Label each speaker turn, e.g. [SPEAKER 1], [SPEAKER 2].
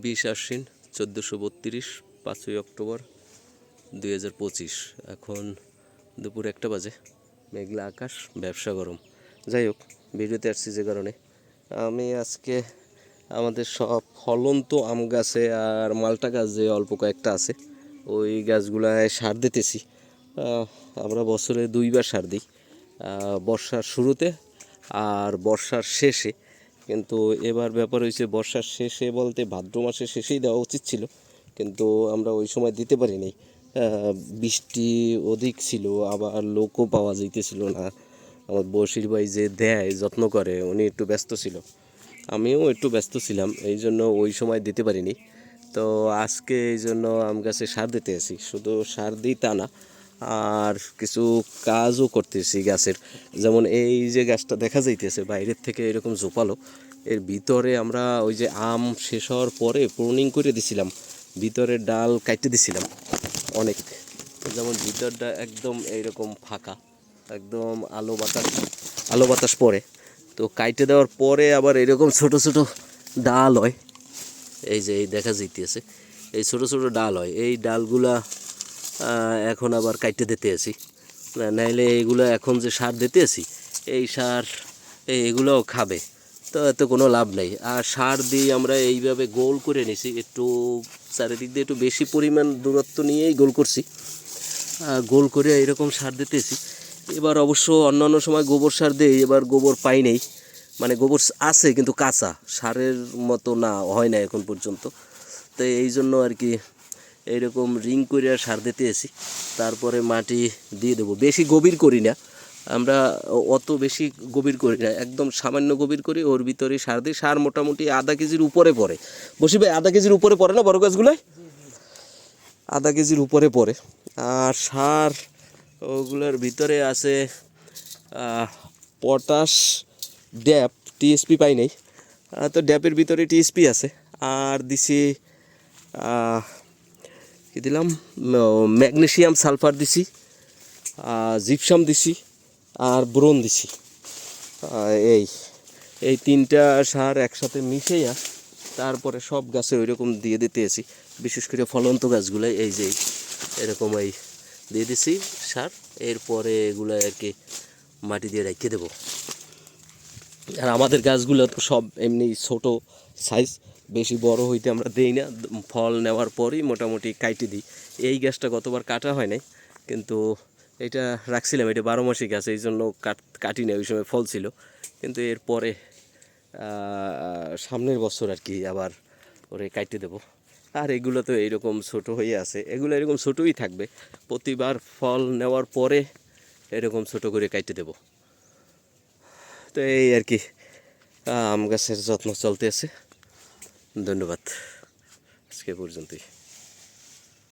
[SPEAKER 1] বিশ আশ্বিন চোদ্দোশো বত্রিশ, পাঁচই অক্টোবর দুই হাজার পঁচিশ। এখন দুপুর একটা বাজে, মেঘলা আকাশ, ব্যবসা গরম। যাই হোক, ভিডিওতে আসছি যে কারণে। আমি আজকে আমাদের সব ফলন্ত আম গাছে আর মালটা গাছ যে অল্প কয়েকটা আছে। ওই গাছগুলায় সার দিতেছি। আমরা বছরে দুইবার সার দিই। বর্ষার শুরুতে আর বর্ষার শেষে কিন্তু এবার ব্যাপার হয়েছে বর্ষার শেষে বলতে ভাদ্র মাসের শেষেই দেওয়া উচিত ছিল, কিন্তু আমরা ওই সময় দিতে পারিনি। বৃষ্টি অধিক ছিল, আবার লোকও পাওয়া যাইতেছিল না। আমার বসির ভাই যে দেয়, যত্ন করে, উনি একটু ব্যস্ত ছিল। আমিও একটু ব্যস্ত ছিলাম, এই জন্য ওই সময় দিতে পারিনি। তো আজকে এই জন্য আম গাছে সার দিতে আসি শুধু সার দিই তা না আর কিছু কাজও করতেছি গাছের। যেমন এই যে গাছটা দেখা যাইতেছে, বাইরের থেকে এরকম জোপালো এর ভিতরে আমরা ওই যে আম শেষ হওয়ার পরে প্রুনিং করে দিছিলাম ভিতরে ডাল কাটতে দিছিলাম অনেক। যেমন ভিতরটা একদম এইরকম ফাঁকা, একদম আলো বাতাস আলো বাতাস পড়ে তো কাইটে দেওয়ার পরে আবার এরকম ছোট ছোট ডাল হয়। এই যে এই দেখা যাইতেছে, এই ছোট ছোট ডাল হয়। এই ডালগুলা এখন আবার কাইটে দিতে আছি। নাইলে এইগুলো এখন যে সার দিতে আছি, এই সার এগুলোও খাবে। তো এত কোনো লাভ নেই। আর সার দিয়ে আমরা এইভাবে গোল করে নিছি, একটু চারিদিক দিয়ে একটু বেশি পরিমাণ দূরত্ব নিয়েই গোল করছি। গোল করে এরকম সার দিতেছি এবার অবশ্য অন্যান্য সময় গোবর সার দেই, এবার গোবর পাই নেই। মানে গোবর আছে, কিন্তু কাঁচা। সারের মতো না, হয় না এখন পর্যন্ত। তো এই জন্য আর কি এইরকম রিং করে সার দিতে এসি। তারপরে মাটি দিয়ে দেবো। বেশি গভীর করি না। আমরা অত বেশি গভীর করি না। একদম সামান্য গভীর করি, ওর ভিতরে সার দিই। সার মোটামুটি আধা কেজির উপরে পড়ে। বসি ভাই, আধা কেজির উপরে পড়ে না বড় গাছগুলোয়? আধা কেজির উপরে পড়ে। আর সার ওগুলোর ভিতরে আছে পটাশ, ড্যাপ টিএসপি পাই নাই। তো ড্যাপের ভিতরে টিএসপি আছে। আর দিছি কি দিলাম ম্যাগনেশিয়াম সালফার দিছি জিপসাম দিছি, আর ব্রোন দিছি। এই এই তিনটা সার একসাথে মিশাইয়া তারপরে সব গাছে ওই রকম দিয়ে দিতে আছি। বিশেষ করে ফলন্ত গাছগুলো, এই যে, এরকম এই দিয়ে দিছি সার, এরপরে এগুলো আর কি মাটি দিয়ে রেখে দেবো। আর আমাদের গাছগুলো তো সব এমনি ছোট সাইজ বেশি বড় হইতে আমরা দেই না। ফল নেওয়ার পরই মোটামুটি কাইটে দিই। এই গাছটা গতবার কাটা হয় নাই, কিন্তু এটা রাখছিলাম, এটা বারো মাসি গাছ, এই জন্য কাট, কাটি না ওই সময় ফল ছিল। কিন্তু এরপরে সামনের বছর আর কি আবার ওরে কাটতে দেবো। আর এগুলো তো এইরকম ছোট হয়ে আছে, এগুলো এরকম ছোটই থাকবে। প্রতিবার ফল নেওয়ার পরে এরকম ছোট করে কাটতে দেবো। তো এই আর কি আম গাছের যত্ন চলতে আছে ধন্যবাদ। আজকে পর্যন্তই।